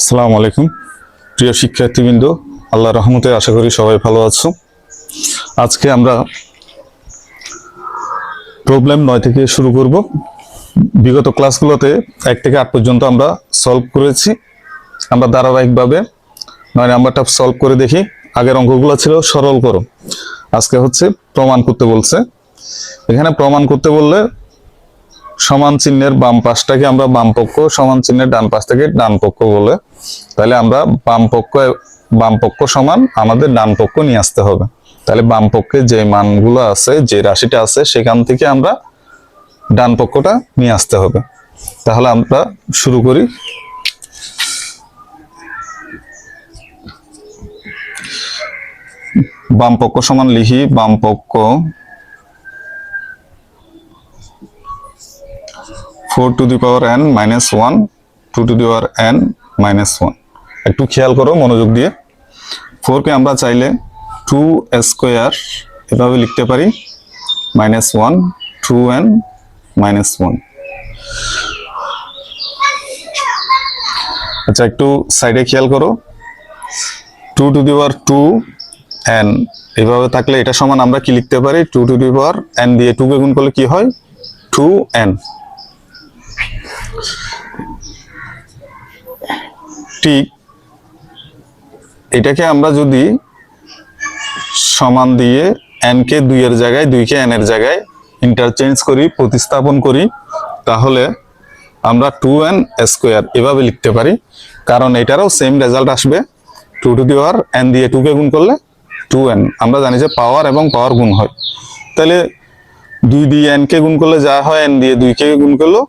আসসালামু আলাইকুম। প্রিয় শিক্ষার্থীবৃন্দ আল্লাহ রহমতে আশা করি সবাই ভালো আছো। আজকে আমরা প্রবলেম নয় থেকে শুরু করব। বিগত ক্লাসগুলোতে এক থেকে আট পর্যন্ত আমরা সলভ করেছি। আমরা ধারাবাহিকভাবে, নয় নাম্বারটা সলভ করে দেখি। আগের অঙ্কগুলো ছিল, সরল করো। আজকে হচ্ছে প্রমাণ করতে বলছে। এখানে প্রমাণ করতে বললে সমান চিহ্নের বাম পাশটাকে আমরা বাম পক্ষ, সমান চিহ্নের ডান পাশটাকে ডান পক্ষ বলে। তাহলে আমরা বাম পক্ষ বাম পক্ষ সমান আমাদের ডান পক্ষ নিয়ে আসতে হবে। তাহলে বাম পক্ষে যে মানগুলো আছে, যে রাশিটা আছে, সেখান থেকে আমরা ডান পক্ষটা নিয়ে আসতে হবে। তাহলে আমরা শুরু করি। বাম পক্ষ সমান লিখি, বাম four to the power n minus one, two to the power n minus one. একটু খেয়াল করো মনোযোগ দিয়ে। ফোরকে আমরা চাইলে টু স্কোয়ার এভাবে লিখতে পারি, minus one, two n minus one. আচ্ছা একটু সাইডে খেয়াল করো। Two to the power two n, এভাবে থাকলে এটা সমান আমরা কি লিখতে পারি? Two to the power n দিয়ে টু গুণ করলে কি হয়? Two n. ঠিক এটাকে আমরা যদি সমান দিয়ে এন কে দুইয়ের জায়গায় দুইকে এন এর জায়গায় ইন্টারচেঞ্জ করি, প্রতিস্থাপন করি, তাহলে আমরা টু এন স্কোয়ার এভাবে লিখতে পারি। কারণ এটারও সেম রেজাল্ট আসবে। Two to the power n দিয়ে টু কে গুণ করলে টু এন আমরা জানি যে পাওয়ার এবং পাওয়ার গুণ হয়। তাহলে দুই দিয়ে এন কে গুণ করলে যা হয় এন দিয়ে দুই কে গুণ করলেও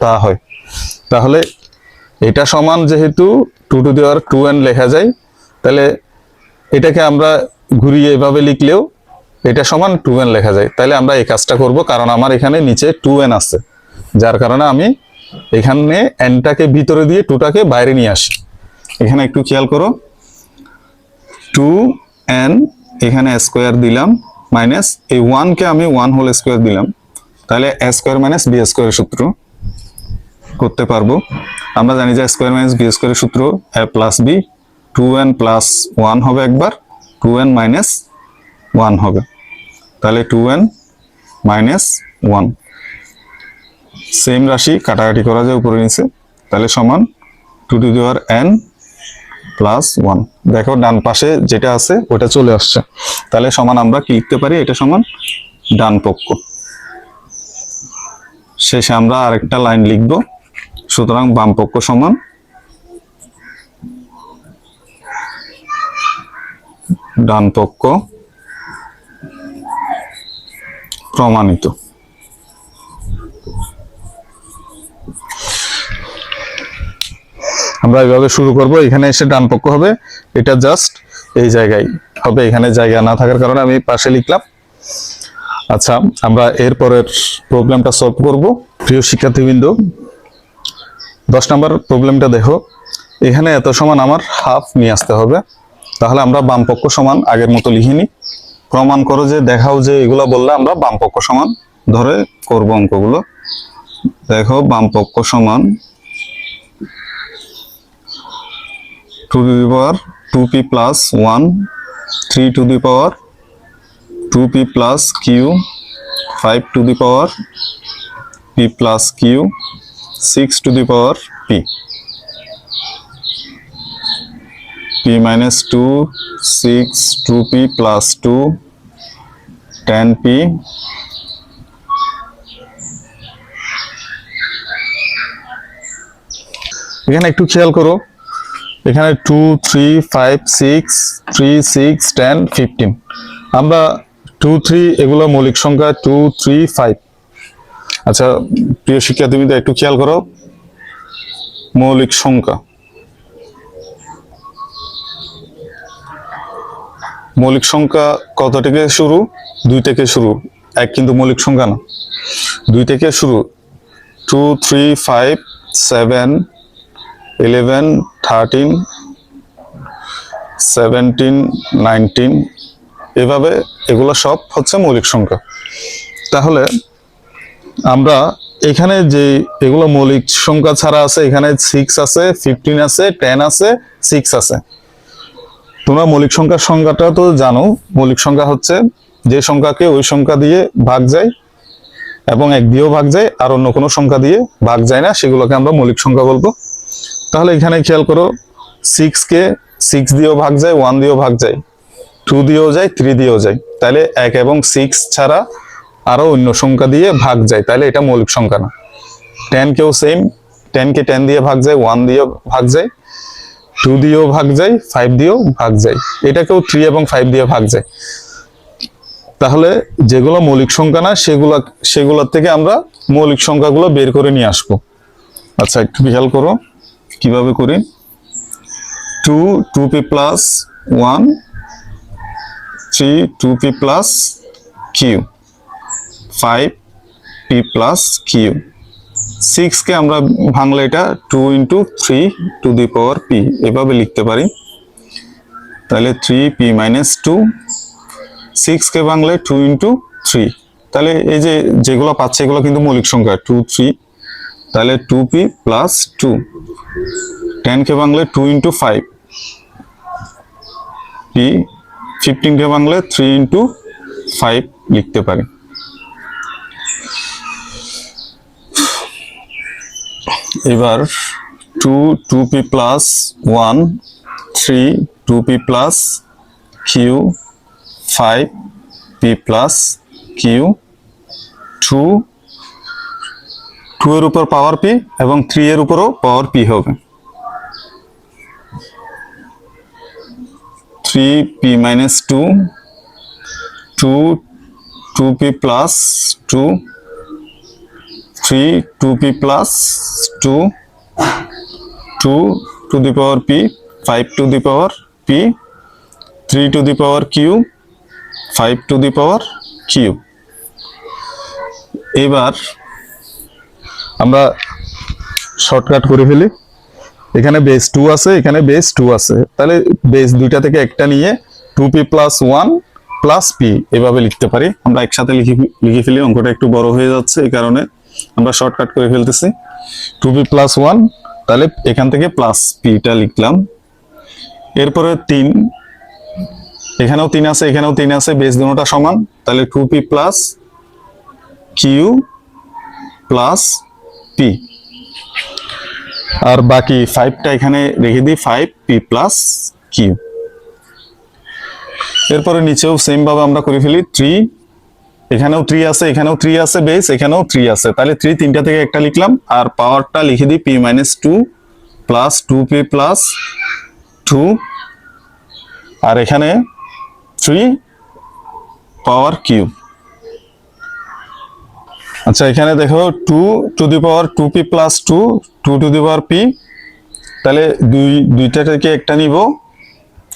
তা হয়। তাহলে এটা সমান যেহেতু two to the power two n লেখা যায়, তাহলে এটাকে আমরা ঘুরিয়ে এভাবে লিখলেও এটা সমান টু এন লেখা যায়। তাহলে আমরা এই কাজটা করব, কারণ আমার এখানে নিচে টু এন আছে। যার কারণে আমি এখানে এনটাকে ভিতরে দিয়ে টুটাকে বাইরে নিয়ে আসি। এখানে একটু খেয়াল করো। টু এন এখানে স্কোয়ার দিলাম মাইনাস এই ওয়ানকে আমি ওয়ান হোল স্কোয়ার দিলাম। তাহলে স্কোয়ার মাইনাস বি স্কোয়ারের সূত্র। করতে পারব। আমরা জানি যে স্কোয়ার মাইনাস বি স্কোয়ারের সূত্র, a plus b, two n plus one হবে একবার, টু এন মাইনাস ওয়ান হবে। তাহলে two n minus one. Same রাশি কাটাকাটি করা যায় উপরে নিচে। তাহলে সমান two to the power n plus one. দেখো ডান পাশে যেটা আছে, ওটা চলে আসছে। তাহলে সমান আমরা কি লিখতে পারি? এটা সমান ডান পক্ষ। শেষে আমরা আরেকটা লাইন লিখব। সুতরাং বাম পক্ষ সমান ডান পক্ষ প্রমাণিত। আমরা এভাবে শুরু করব। এখানে এসে ডান পক্ষ হবে। এটা জাস্ট এই জায়গায় হবে। এখানে জায়গা না থাকার কারণে আমি পাশে লিখলাম। আচ্ছা আমরা এরপরের প্রবলেমটা সলভ করব। প্রিয় শিক্ষার্থীবৃন্দ দশ নম্বর প্রবলেমটা দেখো, এখানে এত সমান আমার হাফ নিয়ে আসতে হবে। তাহলে আমরা বাম পক্ষ সমান, আগের মতো লিখিনি। প্রমাণ করো যে, দেখাও যে এগুলো বললে আমরা বামপক্ষ সমান ধরে করব অঙ্কগুলো। দেখো বাম পক্ষ সমান two to the power two p plus one three to the power two p plus q five to the power p plus q six to the power p p minus two six two p plus two ten p এখানে একটু খেয়াল করো, এখানে two three five six three six ten fifteen আমরা two three এগুলো মৌলিক সংখ্যা two three five আচ্ছা প্রিয় শিক্ষার্থীবৃন্দ, একটু খেয়াল করো। মৌলিক সংখ্যা। মৌলিক সংখ্যা কত থেকে শুরু? দুই থেকে শুরু। এক কিন্তু মৌলিক সংখ্যা না। দুই থেকে শুরু। Two three five seven eleven thirteen seventeen nineteen এভাবে এগুলো সব হচ্ছে মৌলিক সংখ্যা। তাহলে আমরা এখানে যে এগুলো মৌলিক সংখ্যা ছাড়া আছে, এখানে সিক্স আছে ফিফটিন আছে টেন আছে সিক্স আছে। তোমরা মৌলিক সংখ্যার সংখ্যাটা তো জানো। মৌলিক সংখ্যা হচ্ছে যে সংখ্যাকে ওই সংখ্যা দিয়ে ভাগ যায় এবং এক দিয়েও ভাগ যায়, আর অন্য কোনো সংখ্যা দিয়ে ভাগ যায় না। সেগুলোকে আমরা মৌলিক সংখ্যা বলব। তাহলে এখানে খেয়াল করো সিক্স কে সিক্স দিয়েও ভাগ যায় ওয়ান দিয়েও ভাগ যায় টু দিয়েও যায় থ্রি দিয়েও যায়। তাহলে এক এবং সিক্স ছাড়া আরও অন্য সংখ্যা দিয়ে ভাগ যায়, তাহলে এটা মৌলিক সংখ্যা না। টেন কেও সেম টেন কে টেন দিয়ে ভাগ যায় ওয়ান দিয়ে ভাগ যায় টু দিয়েও ভাগ যায় ফাইভ দিয়েও ভাগ যায়। এটাকেও থ্রি এবং ফাইভ দিয়ে ভাগ যায়। তাহলে যেগুলো মৌলিক সংখ্যা না, সেগুলো, সেগুলোর থেকে আমরা মৌলিক সংখ্যাগুলো বের করে নিয়ে আসব। আচ্ছা একটু খেয়াল করো, কীভাবে করি? Two two p plus one three two p plus q five p plus q সিক্সকে আমরা ভাঙলে এটা two into three to the power p এভাবে লিখতে পারি। তাহলে থ্রি পি মাইনাস টু সিক্সকে ভাঙলে টু ইন্টু থ্রি তাহলে এই যে যেগুলো পাচ্ছে এগুলো কিন্তু মৌলিক সংখ্যা টু থ্রি তাহলে টু পি প্লাস টু টেনকে ভাঙলে টু ইন্টু ফাইভ পি ফিফটিনকে ভাঙলে থ্রি ইন্টু ফাইভ লিখতে পারি। এবার two two p plus one three two p plus q five p plus q two two এর উপর পাওয়ার পি এবং থ্রি এর উপরও পাওয়ার পি হবে। Three p minus two two two p plus two three two p plus two two two the power p five to the power p three to the power q five to the power q এবার আমরা shortcut করে ফেলি। এখানে base two আছে, এখানে base two আছে। তাহলে base দুইটা থেকে একটা নিয়ে two p plus one plus p এভাবে লিখতে পারি। আমরা একসাথে লিখে লিখে ফেলি, অঙ্কটা একটু বড় হয়ে যাচ্ছে, এই কারণে আমরা শর্টকাট করে ফেলতেছি। টু পি প্লাস ওয়ান তাহলে এখান থেকে প্লাস পিটা লিখলাম। এরপরে তিন, এখানেও তিন আছে, এখানেও তিন আছে বেস দুটোটা সমান, তাহলে two p plus q plus p আর বাকি ফাইভটা এখানে রেখে দিই ফাইভ পি প্লাস কিউ এরপরে নিচেও সেম ভাবে আমরা করে ফেলি থ্রি এখানেও থ্রি আছে, এখানেও থ্রি আছে বেস এখানেও থ্রি আছে। তাহলে থ্রি তিনটা থেকে একটা লিখলাম, আর পাওয়ারটা লিখে দিই p minus two plus two p plus two আর এখানে থ্রি পাওয়ার কিউ আচ্ছা এখানে দেখো two to the power two p plus two two to the power p তাহলে দুই, দুইটা থেকে একটা নিব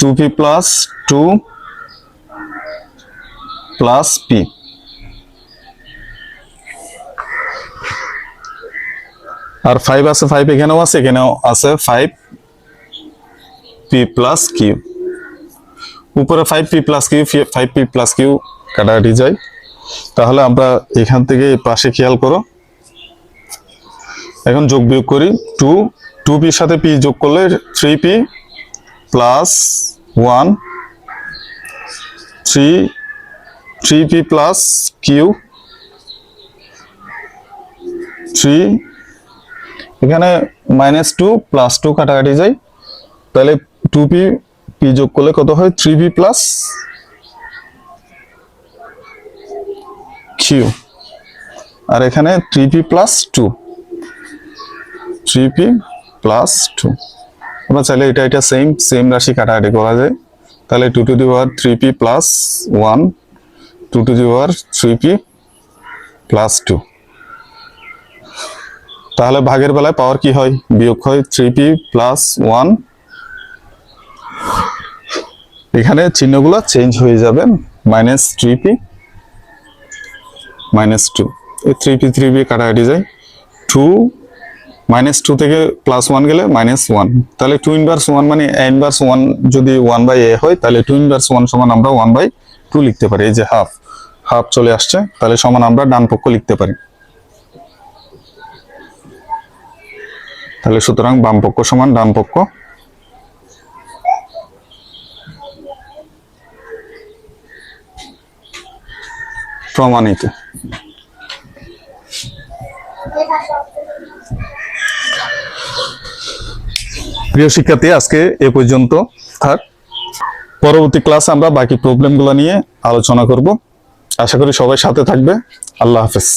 two p plus two plus p আর ফাইভ আছে ফাইভ এখানেও আছে এখানেও আছে ফাইভ পি প্লাস কিউ উপরে five p plus q five p plus q কাটাকাটি যায় তাহলে আমরা এখান থেকে পাশে খেয়াল করো। এখন যোগ বিয়োগ করি টু টু পির সাথে পি যোগ করলে three p plus one three three p plus q three এখানে মাইনাস টু প্লাস টু কাটাকাটি যায় তাহলে টু পি পি যোগ করলে কত হয়? থ্রি পি প্লাস কিউ আর এখানে three p plus two three p plus two আমরা চাইলে এটা এটা সেম সেম রাশি কাটাকাটি করা যায়। তাহলে two to the power three p plus one two to the power three p plus two তাহলে ভাগের বেলায় পাওয়ার কি হয়? বিয়োগ হয় থ্রি পি প্লাস ওয়ান এখানে চিহ্নগুলো চেঞ্জ হয়ে যাবে। Minus three p minus two এই থ্রি পি থ্রি পি কাটাকাটি যায়। টু মাইনাস টু থেকে প্লাস ওয়ান গেলে মাইনাস ওয়ান তাহলে টু ইনভার্স ওয়ান মানে ইনভার্স ওয়ান যদি ওয়ান বাই এ হয়, তাহলে টু ইনভার্স ওয়ান সমান আমরা ওয়ান বাই টু লিখতে পারি। এই যে হাফ হাফ চলে আসছে। তাহলে সমান আমরা ডান পক্ষ লিখতে পারি। তাহলে সুতরাং বাম পক্ষ সমান ডান পক্ষ। প্রমাণিত। প্রিয় শিক্ষার্থী, আজকে এ পর্যন্ত থাক পরবর্তী ক্লাসে আমরা বাকি প্রবলেমগুলো নিয়ে আলোচনা করব। আশা করি সবাই সাথে থাকবে। আল্লাহ হাফেজ।